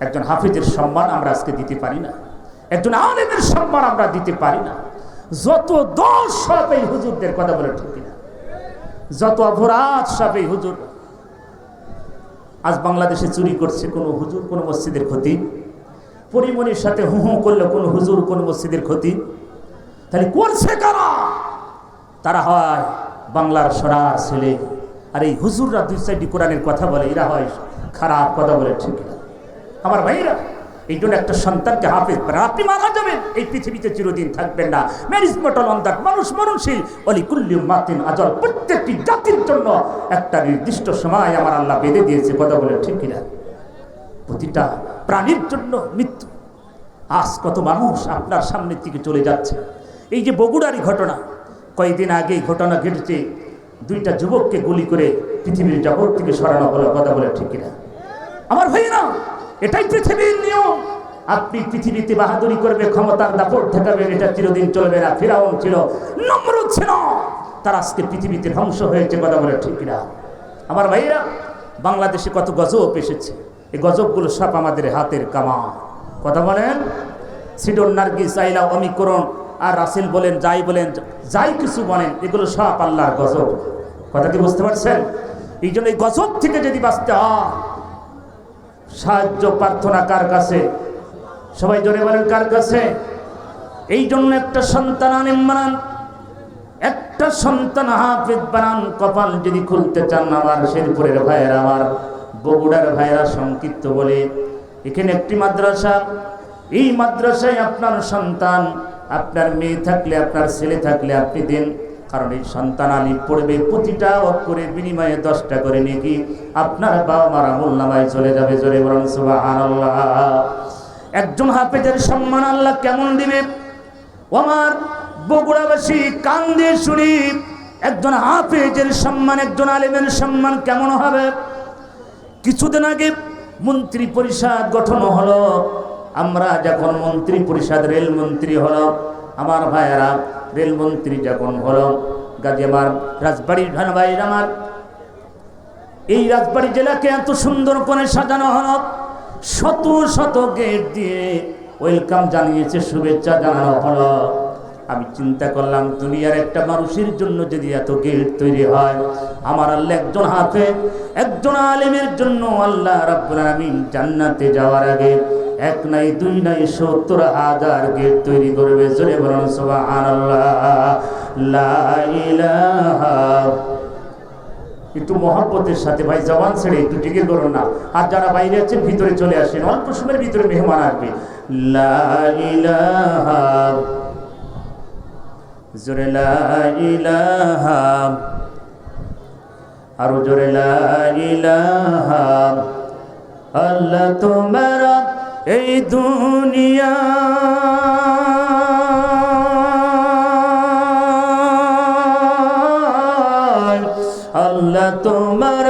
একজন হাফিজের সম্মান আমরা আজকে দিতে পারি না। একজন আলেমের সম্মান আমরা দিতে পারি না। যত দোষ সব এই হুজুরদের কথা বলে ঠিক না যত অপরাধ সব এই হুজুর। আজ বাংলাদেশে চুরি করছে কোনো হুজুর, কোনো মসজিদের ক্ষতি। পরিমণির সাথে হু হু করলে কোনো হুজুর, কোনো মসজিদের ক্ষতি। তাহলে করছে কারা? তারা হয় বাংলার সরার ছেলে। আর এই হুজুররা দুই সাইডি কোরআনের কথা বলে, এরা হয় খারাপ কথা বলে ঠিক না আমার ভাইরা এই জন্য একটা সন্তানকে আপনি মারা যাবেন এই পৃথিবীতে চিরদিন থাকবেন না। ম্যারিজ মানুষ মাতিন আজল, প্রত্যেকটি জাতির জন্য একটা নির্দিষ্ট সময় আমার আল্লাহ বেঁধে দিয়েছে, কথা বলে ঠিক কিনা? প্রতিটা প্রাণীর জন্য মৃত্যু। আজ কত মানুষ আপনার সামনের দিকে চলে যাচ্ছে। এই যে বগুড়ারই ঘটনা, কয়েকদিন আগে ঘটনা ঘটেছে, দুইটা যুবককে গুলি করে পৃথিবীর জগৎ থেকে সরানো হলো, কথা বলে ঠিক কিনা? আমার ভাই না এটাই পৃথিবীর নিয়ম। আপনি পৃথিবীতে বাহাদুরি করবে, ক্ষমতার দাপট ঠেকাবেন এটা চিরদিন চলবে না। ফিরাউন ছিল নমরুদ ছিল। তার আজকে পৃথিবীতে ধ্বংস হয়েছে কথা বলে, ঠিক কিনা? আমার ভাইরা বাংলাদেশে কত গজব এসেছে। এই গজবগুলো সব আমাদের হাতের কামা কথা বলেন? সিডন, নার্গিস, আইলা অমিকরণ আর রাসেল বলেন, যাই বলেন, যাই কিছু বলেন, এগুলো সব আল্লাহর গজব। কথা কি বুঝতে পারছেন? এই জন্য এই গজব থেকে যদি বাঁচতে হয় সাহায্য, প্রার্থনা কার কাছে? সবাই জোরে বলেন, কার কাছে? এই জন্য একটা সন্তান আনেন, বানান। একটা সন্তান হাফেজ বানান, কপাল যদি খুলতে চান আমার শেরপুরের ভাইয়েরা, আমার বগুড়ার ভাইয়েরা সংক্ষিপ্ত বলে। এখানে একটি মাদ্রাসা, এই মাদ্রাসায় আপনার সন্তান, আপনার মেয়ে থাকলে, আপনার ছেলে থাকলে আপনি দিন। কারণ এই সন্তান আলী পড়বে প্রতিটা অক্ষরে বিনিময়ে দশটা করে নাকি আপনার বাবা মারা মোল্লামায় চলে যাবে জোরে বরং সুবহানাল্লাহ। একজন হাফেজের সম্মান আল্লাহ কেমন দিবে? আমার বগুড়াবাসী কান্দে শুনি একজন হাফেজের সম্মান, একজন আলেমের সম্মান কেমন হবে? কিছুদিন আগে মন্ত্রী পরিষদ গঠন হলো, আমরা যখন মন্ত্রী পরিষদ রেল মন্ত্রী হলো আমার ভাইয়েরা, রেলমন্ত্রী যখন হলো, গাজী আমার রাজবাড়ির ভান ভাইয়ের আমার, এই রাজবাড়ি জেলাকে এত সুন্দর করে সাজানো হলো, শত শত গেট দিয়ে ওয়েলকাম জানিয়েছে, শুভেচ্ছা জানানো হলো। আমি চিন্তা করলাম, দুনিয়ার একটা মানুষের জন্য যদি এত গেট তৈরি হয়, আমার আল্লাহ একজন হাতে একজন আলেমের জন্য আল্লাহ রাব্বুল আলামিন জান্নাতে যাওয়ার আগে এক নাই, দুই নাই, সত্তর হাজার গেট তৈরি করবে। জোরে সুবহানাল্লাহ। লা ইলাহা। একটু মহব্বতের সাথে, ভাই, জবান ছেড়ে একটু টিকির করুন না। আর যারা বাইরে আছেন, ভিতরে চলে আসেন। অল্প সময়ের ভিতরে মেহমান আসবে। জোরে আরও জোরে আল্লাহ তোমার এই দুনিয়া। আল্লাহ তোমার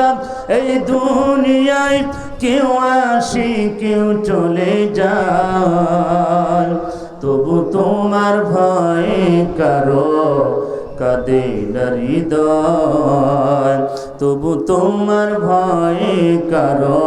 এই দুনিয়ায় কেউ আসি, কেউ চলে যায়। তবু তোমার ভয় কারও কাদে হৃদয়। তবু তোমার ভয় কারও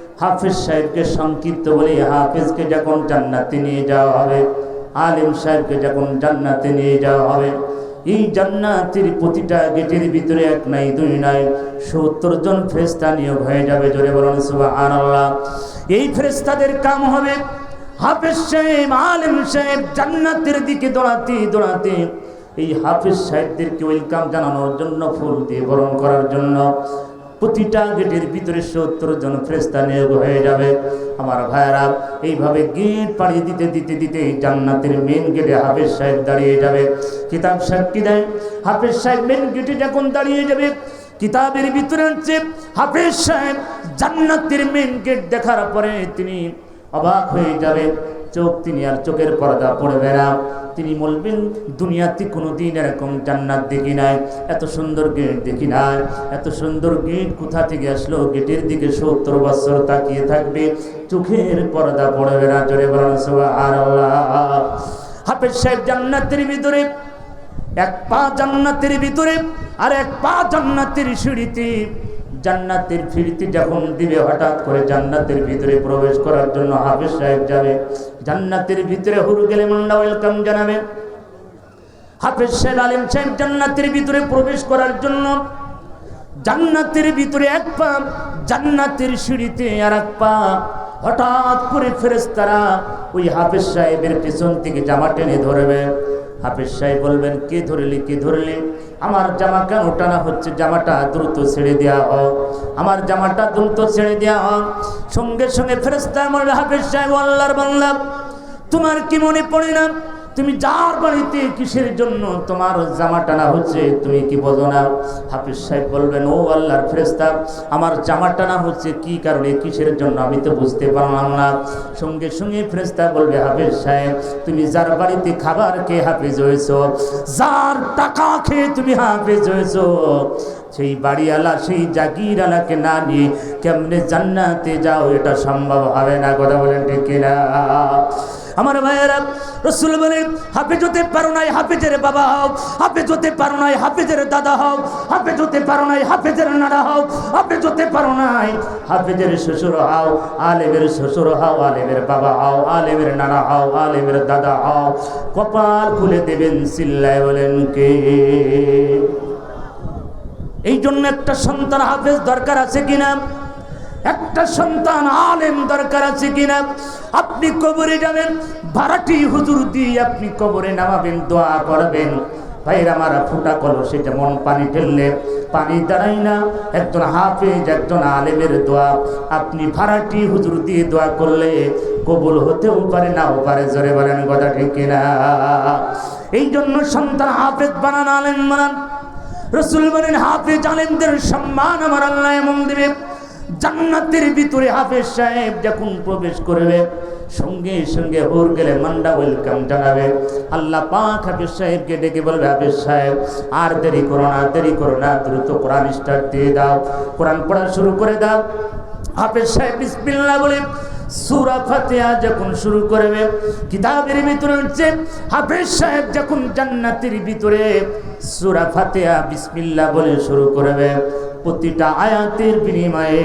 হাফেজ সাহেবকে সংক্ষিপ্ত বলে, হাফেজকে যখন জান্নাতে নিয়ে যাওয়া হবে, আলেম সাহেবকে যখন জান্নাতে নিয়ে যাওয়া হবে, এই জান্নাতের প্রতিটা গেটের ভিতরে এক নাই, দুই নাই, সত্তর জন ফেরেস্তা নিয়োগ হয়ে যাবে, জোরে বলুন সুবহানাল্লাহ। এই ফেরেস্তাদের কাম হবে হাফেজ সাহেব, আলেম সাহেব জান্নাতের দিকে দৌড়াতে দৌড়াতে, এই হাফিজ সাহেবদেরকে ওয়েলকাম জানানোর জন্য ফুল দিয়ে বরণ করার জন্য। প্রতিটা গেটের ভিতরে সত্তর জন ফ্রেস্তা নিয়োগ হয়ে যাবে। আমার ভাইয়েরা, এইভাবে গেট পাড়িয়ে দিতে দিতে দিতে জান্নাতের মেন গেটে হাফেজ সাহেব দাঁড়িয়ে যাবে। কিতাব কি দেয়? হাফেজ সাহেব মেন গেটে যখন দাঁড়িয়ে যাবে, কিতাবের ভিতরে হচ্ছে হাফেজ সাহেব জান্নাতের মেন গেট দেখার পরে তিনি অবাক হয়ে যাবে চোখ, তিনি আর চোখের পর্দা পড়বে না। তিনি বলবেন, দুনিয়াতে কোনো দিন এরকম জান্নাত দেখি নাই। এত সুন্দর গেট দেখি নাই। এত সুন্দর গেট কোথা থেকে আসলো? গেটের দিকে সত্তর বছর তাকিয়ে থাকবে। চোখের পর্দা পড়বে না। জোরে বলেন, সুবহানাল্লাহ। হাফেজ সাহেব জান্নাতের ভিতরে, এক পা জান্নাতের ভিতরে আর এক পা জান্নাতের সিঁড়িতে জান্নাতের ফিরিতে যখন দিবে, হঠাৎ করে জান্নাতের ভিতরে প্রবেশ করার জন্য হাফেজ সাহেব যাবে। জান্নাতের ভিতরে হুরু গেলে মন্ডা ওয়েলকাম জানাবে। হাফেজ সাহেব, আলিম সাহেব জান্নাতের ভিতরে প্রবেশ করার জন্য জান্নাতের ভিতরে এক পা, জান্নাতের সিঁড়িতে আর এক পা। হঠাৎ করে ফেরেস্তারা ওই হাফেজ সাহেবের পেছন থেকে জামা টেনে ধরবে। হাফেজ সাহেব বলবেন, কে ধরলি কে ধরলি? আমার জামা কেন টানা হচ্ছে, জামাটা দ্রুত ছেড়ে দেওয়া হোক। আমার জামাটা দ্রুত ছেড়ে দেওয়া হোক। সঙ্গে সঙ্গে ফেরস্তা মনে হাফেজ সাহেব আল্লাহর বাংলা তোমার কি মনে পড়ে না? তুমি যার বাড়িতে কিসের জন্য তোমার জামা টানা হচ্ছে, তুমি কি বোঝো না? হাফিজ সাহেব বলবেন, ও আল্লাহর ফেরেস্তা আমার জামা টানা হচ্ছে, কি কারণে কিসের জন্য? আমি তো বুঝতে পারলাম না। সঙ্গে সঙ্গে ফেরেস্তা বলবে, হাফিজ সাহেব, তুমি যার বাড়িতে খাবার খেয়ে হাফিজ হয়েছ, যার টাকা খেয়ে তুমি হাফিজ হয়েছ, সেই বাড়িওয়ালা, সেই জাগিরালাকে না নিয়ে কেমনে জান্নাতে যাও, এটা সম্ভব হবে না। কথা বলেন ঠিক কিনা? আমার ভাইয়েরা, রসুল বলেন হাফেজ হতে পারো নাই হাফেজের বাবা হও, হাফেজ হতে পারো নাই হাফেজের দাদা হও, হাফেজ হতে পারো নাই হাফেজের নানা হও, হাফেজ হতে পারো নাই হাফেজের শ্বশুর হও, আলেমের শ্বশুর হও, আলেমের বাবা হও, আলেমের নানা হও, আলেমের দাদা হও। কপাল খুলে দেবেন সিল্লায় বলেন কে? এই জন্য একটা সন্তান হাফেজ দরকার আছে কিনা? একটা সন্তান আলেম দরকার আছে কিনা? আপনি কবরে যাবেন ভাড়াটি হুজুর দিয়ে আপনি কবরে নামাবেন, দোয়া করবেন। ভাইরা মারা ফুটা কলসে যেমন পানি ঢেললে পানি দাঁড়াই না। একজন হাফেজ, একজন আলেমের দোয়া। আপনি ভাড়াটি হুজুর দিয়ে দোয়া করলে কবুল হতেও পারে, নাও পারে, জোরে বলেন কথা ঠিক কিনা? এই জন্য সন্তান হাফেজ বানান, আলেম বানান। রসুল বলেন, হাফেজ আলেমদের সম্মান আমার আল্লাহ এমন দেবে। জান্নাতের ভিতরে হাফেজ সাহেব যখন প্রবেশ করবে, সঙ্গে সঙ্গে হোর গেলে মান্ডা ওয়েলকাম জানাবে। আল্লাহ পাক হাফেজ সাহেবকে ডেকে বলবে, হাফেজ সাহেব, আর দেরি করো না, দেরি করো না, দ্রুত কোরআন স্টার্ট দিয়ে দাও। কোরআন পড়া শুরু করে দাও। হাফেজ সাহেব বিসমিল্লাহ বলে সুরা ফাতিহা যখন শুরু করবে, কিতাবের ভিতরে হচ্ছে হাফেজ সাহেব যখন জান্নাতের ভিতরে সুরা ফাতিহা বিসমিল্লাহ বলে শুরু করবে প্রতিটা আয়াতের বিনিময়ে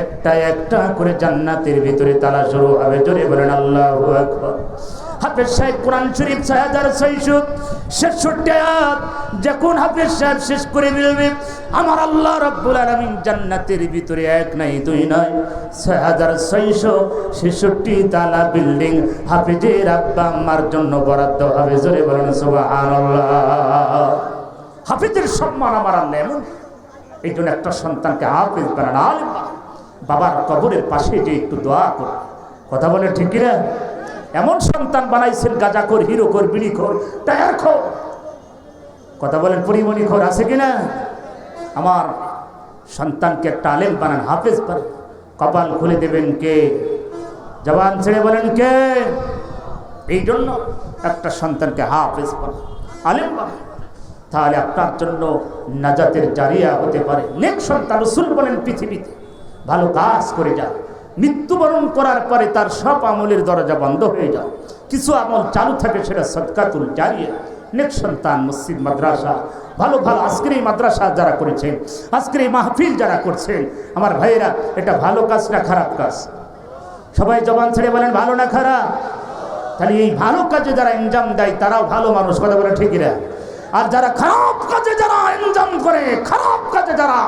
একটা একটা করে জান্নাতের ভিতরে তালা শুরু হবে। জোরে বলেন, আল্লাহ আকবার। হাফেজ সাহেব কোরআন শরীফ ছয় হাজার ছয়শো ছেষট্টি আয়াত। যখন হাফেজ সাহেব শেষ করে ফেলবে, আমার আল্লাহ রব্বুল আলমিন জান্নাতের ভিতরে এক নাই, দুই নয় ছয় হাজার ছয়শো ছেষট্টি তালা বিল্ডিং হাফেজের আব্বা আম্মার জন্য বরাদ্দ হবে। জোরে বলেন, সুবহানাল্লাহ। হাফেজের সম্মান আমার আল্লাহ এমন এই জন্য একটা সন্তানকে হাফেজ বানান, আলেম বাবার কবরের পাশে যে একটু দোয়া কর কথা বলে ঠিক কিনা? এমন সন্তান বানাইছেন গাজা কর হিরো কর বিড়ি কর টায়ার খোর কথা বলেন পরিমণি খোর আছে কিনা? আমার সন্তানকে একটা আলেম বানান, হাফেজ বানান। কপাল খুলে দেবেন কে? জবান ছেড়ে বলেন কে? এই জন্য একটা সন্তানকে হাফেজ বানান, আলেম বানান। তাহলে আপনার জন্য নাজাতের জারিয়া হতে পারে। নেক সন্তান রসুল বলেন পৃথিবীতে। ভালো কাজ করে যান। মৃত্যুবরণ করার পরে তার সব আমলের দরজা বন্ধ হয়ে যায় কিছু আমল চালু থাকে, সেটা সদকাতুল জারিয়া। নেক সন্তান, মসজিদ, মাদ্রাসা। ভালো ভালো, আজকের এই মাদ্রাসা যারা করেছেন, আজকের এই মাহফিল যারা করছেন, আমার ভাইয়েরা, এটা ভালো কাজ না খারাপ কাজ? সবাই জবান ছেড়ে বলেন, ভালো না খারাপ? তাহলে এই ভালো কাজে যারা ইনজাম দেয়, তারাও ভালো মানুষ, কথা বলে ঠিকই না আর যারা খারাপ কাজে যারা ইনজাম করে, খারাপ কাজে যারা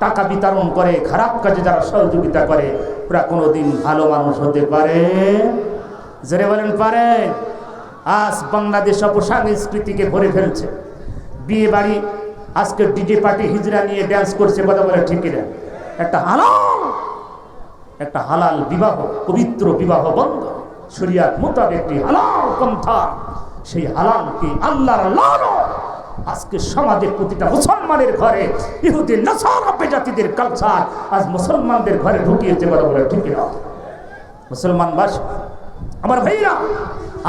টাকা বিতরণ করে, খারাপ কাজে যারা সহযোগিতা করে, ওরা কোনোদিন ভালো মানুষ হতে পারে? জেরে বলেন, পারে? আজ বাংলাদেশ অপসংস্কৃতিকে ভরে ফেলছে। বিয়ে বাড়ি, আজকে ডিজে পার্টি হিজরা নিয়ে ড্যান্স করছে, কথা বলে ঠিকই না একটা হালাল একটা হালাল বিবাহ, পবিত্র বিবাহ বন্ধ। শরিয়াত মোতাবেক একটি হালাল পন্থা, সেই হালালকে আল্লাহর লাল আজকে সমাজের প্রতিটা মুসলমানের ঘরে ইহুদি, নাসারা জাতিদের কালচার আজ মুসলমানদের ঘরে ঢুকিয়েছে বলে বলে ঠিক না মুসলমান বাস, আমার ভাইরা,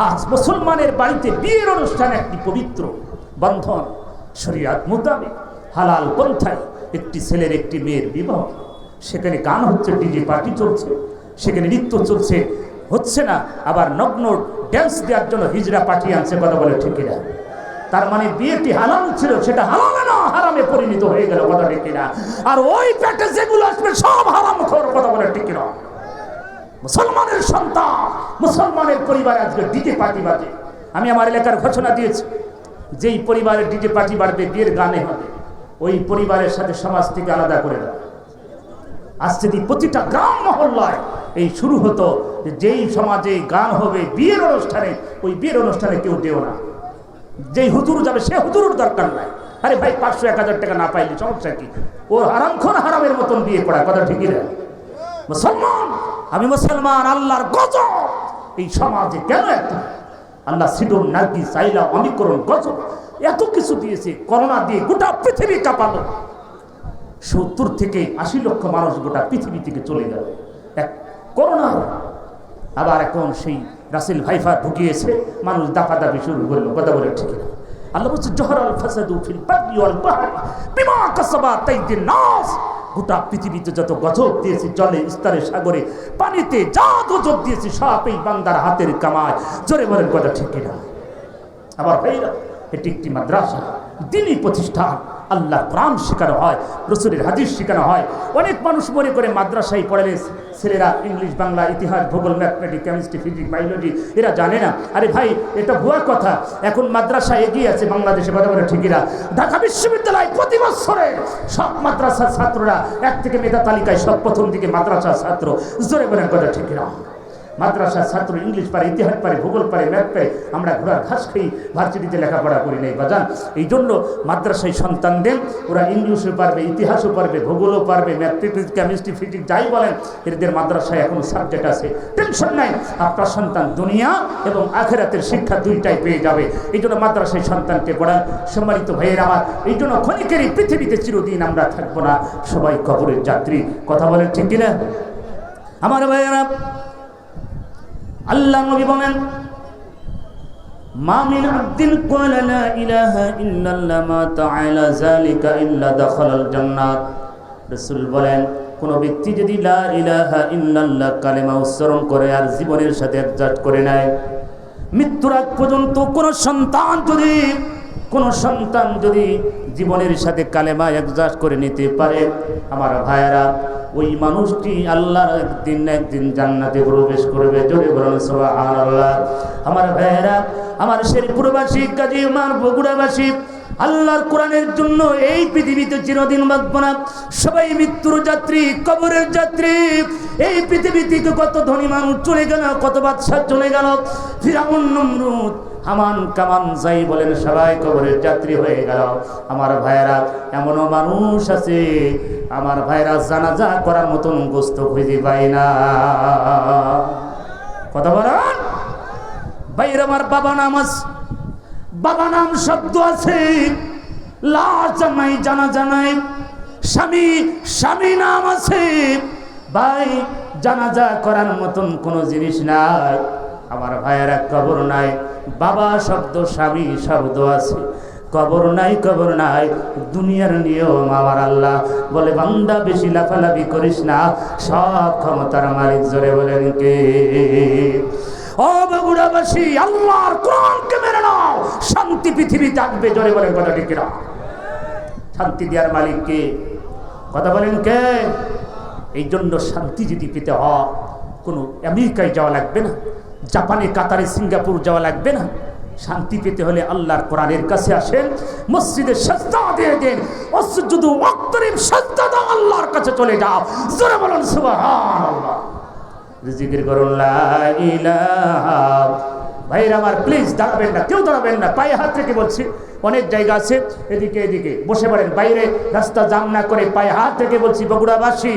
আজ মুসলমানের বাড়িতে বিয়ের অনুষ্ঠান একটি পবিত্র বন্ধন, শরিয়াত মোতাবেক হালাল পন্থায় একটি ছেলের একটি মেয়ের বিবাহ। সেখানে গান হচ্ছে, ডিজে পার্টি চলছে, সেখানে নৃত্য চলছে, হচ্ছে না, আবার নগ্ন ড্যান্স দেওয়ার জন্য হিজড়া পাঠিয়ে আনছে কথা বলে ঠিক না তার মানে বিয়েটি হালাল ছিল, সেটা হালালে না, হারামে পরিণত হয়ে গেল কথা ঠিক না? আর ওই পেটে যেগুলো আসবে, সব হারাম খোর কথা বলে ঠিক না। মুসলমানের সন্তান, মুসলমানের পরিবার আজকে ডিজে পার্টি বাজে। আমি আমার এলাকার ঘোষণা দিয়েছি, যেই পরিবারের ডিজে পার্টি বাড়বে, বিয়ের গানে হবে, ওই পরিবারের সাথে সমাজ থেকে আলাদা করে দেওয়া। আজ যদি প্রতিটা গ্রাম মহল্লায় এই শুরু হতো যেই সমাজে গান হবে, বিয়ের অনুষ্ঠানে, ওই বিয়ের অনুষ্ঠানে কেউ দেও না। যেই হুজুর যাবে, সে হুজুরের দরকার নাই। আরে ভাই, পাঁচশো, এক হাজার টাকা না পাইলে সমস্যা কি? ও হারামখন হারামের মতন বিয়ে করা, কথা ঠিকই না মুসলমান, আমি মুসলমান, আল্লাহর গজব। এই সমাজে কেন এত? আল্লাহ সিডন নাকি চাইলা অমিকরণ, গজব। এত কিছু দিয়েছে, করোনা দিয়ে গোটা পৃথিবী কাঁপালো। সত্তর থেকে আশি লক্ষ মানুষ গোটা পৃথিবী থেকে চলে গেল। এক করোনা, আবার এখন সেই রাসেল ভাইফা ঢুকিয়েছে, মানুষ দাপাদাপি শুরু করল, কথা বলে ঠিক না। আল্লাহ বলছে জহর আল ফাসাদু ফিল বাদি ওয়াল বাহরি, বিমা কাসাবা তাইদিন নাস। গোটা পৃথিবীতে যত গজব দিয়েছি, জলে, স্তরে, সাগরে, পানিতে যা গজব দিয়েছি, সব এই বান্দার হাতের কামায়। জোরে বলেন কথা ঠিক না আবার ভাইরা, এটি একটি মাদ্রাসা। দিনই প্রতিষ্ঠান। আল্লাহ কোরআন শেখানো হয়, রসুলের হাদিস শেখানো হয়। অনেক মানুষ মনে করে মাদ্রাসায় পড়ালে ছেলেরা ইংলিশ, বাংলা, ইতিহাস, ভূগোল, ম্যাথমেটিক্স, কেমিস্ট্রি, ফিজিক্স, বায়োলজি, এরা জানে না। আরে ভাই, এটা ভুয়া কথা। এখন মাদ্রাসা এগিয়ে আছে বাংলাদেশে, কথা বলে ঠিকিরা ঢাকা বিশ্ববিদ্যালয় প্রতি বছরে সব মাদ্রাসার ছাত্ররা এক থেকে মেধা তালিকায় সব প্রথম দিকে মাদ্রাসার ছাত্র। জোরে বলেন কথা ঠিকিরা মাদ্রাসার ছাত্র ইংলিশ পারে, ইতিহাস পারে, ভূগোল পারে, ম্যাথ পারে, আমরা ঘোড়ার ঘাস খাই ভার্সিটিতে লেখাপড়া করি নাই বাজান এই জন্য মাদ্রাসায় সন্তানদের, ওরা ইংলিশও পারবে, ইতিহাসও পারবে, ভূগোলও পারবে ম্যাথমেটিক্স কেমিস্ট্রি, ফিজিক্স, যাই বলেন, এদের মাদ্রাসায় এখন সাবজেক্ট আছে। টেনশন নাই, আপনার সন্তান দুনিয়া এবং আখেরাতের শিক্ষা দুইটাই পেয়ে যাবে। এই জন্য মাদ্রাসায় সন্তানকে পড়ান। সম্মানিত ভাইয়ের আমার, এই জন্য ক্ষণিকেরই পৃথিবীতে চিরদিন আমরা থাকব না। সবাই কবরের যাত্রী। কথা বলেন ঠিক কিনা? আমার ভাইয়েরা আল্লাহ নবী বলেন মামিন আব্দিন রাসূল বলেন, কোন ব্যক্তি যদি লা ইলাহা ইল্লাল্লাহ কালেমা উচ্চারণ করে আর জীবনের সাথে অ্যাডজাস্ট করে নেয়, মৃত্যুর আগ পর্যন্ত কোন সন্তান যদি কোন সন্তান যদি জীবনের সাথে কালেমা অ্যাডজাস্ট করে নিতে পারে, আমার ভাইয়েরা, ওই মানুষটি আল্লাহর একদিন একদিন জান্নাতে প্রবেশ করবে। জোরে সুবহানাল্লাহ। আমার ভাইয়েরা, আমার শেরপুরবাসী, কাজী আমার বগুড়াবাসী, আল্লাহর কোরআনের জন্য এই পৃথিবীতে চিরদিন বাঁচব না। সবাই মৃত্যুর যাত্রী, কবরের যাত্রী। এই পৃথিবী থেকে কত ধনী মানুষ চলে গেল, কত বাদশাহ চলে গেল। ফিরাউন, নমরুদ হামান কামান যাই বলেন, সবাই কবরের যাত্রী হয়ে গেল। আমার ভাইয়েরা, এমনও মানুষ আছে, আমার ভাইয়েরা জানাজা করার মতন গোস্ত খুঁজে পাই না। কথা বলেন? ভাইয়ের আমার বাবা নাম আছে, বাবা নাম শব্দ আছে। লাশ জানাই জানা জানাই স্বামী স্বামী নাম আছে। ভাই, জানাজা করার মতন কোনো জিনিস নাই। আমার ভাইয়েরা কবর নাই বাবা শব্দ, স্বামী শব্দ আছে। কবর নাই কবর নাই, দুনিয়ার নিয়ম আমার আল্লাহ। বলে, বান্দা, বেশি লাফালাফি করিস না, সব ক্ষমতার মালিক জোরে বলেন কে? ও বগুড়াবাসী, আল্লাহর কোরআনকে মেনে নাও। শান্তি পৃথিবী থাকবে, জোরে বলেন কথা ঠিক না শান্তি দেওয়ার মালিক কে? কথা বলেন কে? এই জন্য শান্তি যদি পেতে হয়, কোনো আমেরিকায় যাওয়া লাগবে না। জাপানে, কাতারে, সিঙ্গাপুর যাওয়া লাগবে না। শান্তি পেতে হলে আল্লাহর কোরআনের কাছে আসেন। মসজিদে সস্তা দিয়ে দেন। অসুযুদু অক্তরিম সস্তা দাও, আল্লাহর কাছে চলে যাও। জোরে বলুন, সুবহানাল্লাহ। রিজিকের করুন লা ইলাহা ভাইরা আমার প্লিজ দাঁড়াবেন না, কেউ দাঁড়াবেন না, পায়ে হাত থেকে বলছি। অনেক জায়গা আছে, এদিকে এদিকে। বসে পড়েন, বাইরে রাস্তা জাম না করে পায়ে হাত থেকে বলছি, বগুড়াবাসী,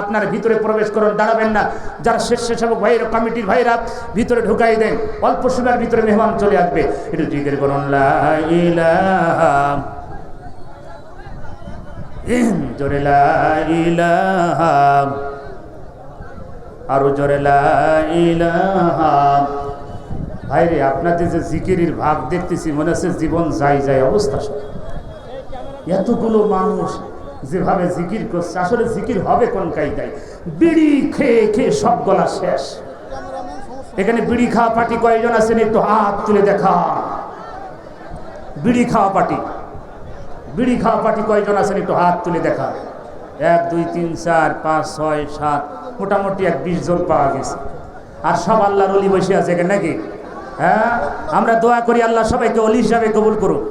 আপনার ভিতরে প্রবেশ করুন, দাঁড়াবেন না। যারা স্বেচ্ছাসেবক ভাইরা কমিটির ভাইরা ভিতরে ঢুকাই দেন। অল্প সময়ের ভিতরে মেহমান চলে আসবে। একটু জিজ্ঞের করুন জোরে আরও জোরে লা ইলাহা। ভাইরে আপনাদের যে জিকিরির ভাগ দেখতেছি, মনে হচ্ছে জীবন যাই যায় অবস্থা এতগুলো মানুষ যেভাবে জিকির করছে, আসলে জিকির হবে কোন কায়দায়? বিড়ি খেয়ে খেয়ে সব গলা শেষ। এখানে বিড়ি খাওয়া পার্টি কয়েকজন আছেন একটু হাত তুলে দেখা। বিড়ি খাওয়া পার্টি। বিড়ি খাওয়া পার্টি কয়েকজন আছেন একটু হাত তুলে দেখা। এক, দুই, তিন, চার, পাঁচ, ছয়, সাত, মোটামুটি এক বিশ জন পাওয়া গেছে। আর সব আল্লাহর অলি বসে আছে এখানে নাকি? হ্যাঁ আমরা দোয়া করি আল্লাহ সবাইকে অলি হিসাবে কবুল করুক।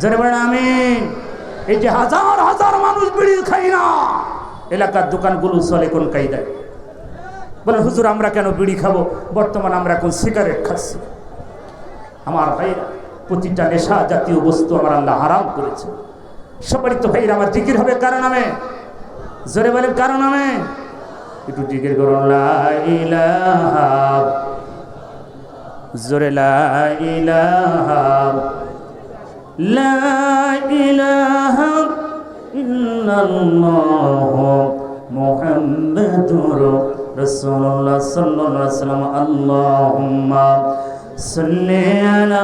জনে বলেন আমি এই যে হাজার হাজার মানুষ বিড়ি খাই না, এলাকার দোকানগুলো চলে কোন কায়দায়? বলে হুজুর, আমরা কেন বিড়ি খাব? বর্তমান আমরা এখন সিগারেট খাচ্ছি। আমার ভাইরা, প্রতিটা নেশা জাতীয় বস্তু আমার আল্লাহ হারাম করেছে। সবারই তো ভাইরা, আমার জিকির হবে কার নামে? জোরে বলেন, কার নামে? একটু জিকির করুন, লা ইলাহা জোরে লা ইলাহা লা ইলাহা ইল্লাল্লাহ মুহাম্মাদুর রাসূলুল্লাহ সাল্লাল্লাহু আলাইহি ওয়াসাল্লাম আল্লাহুম্মা সাল্লি আলা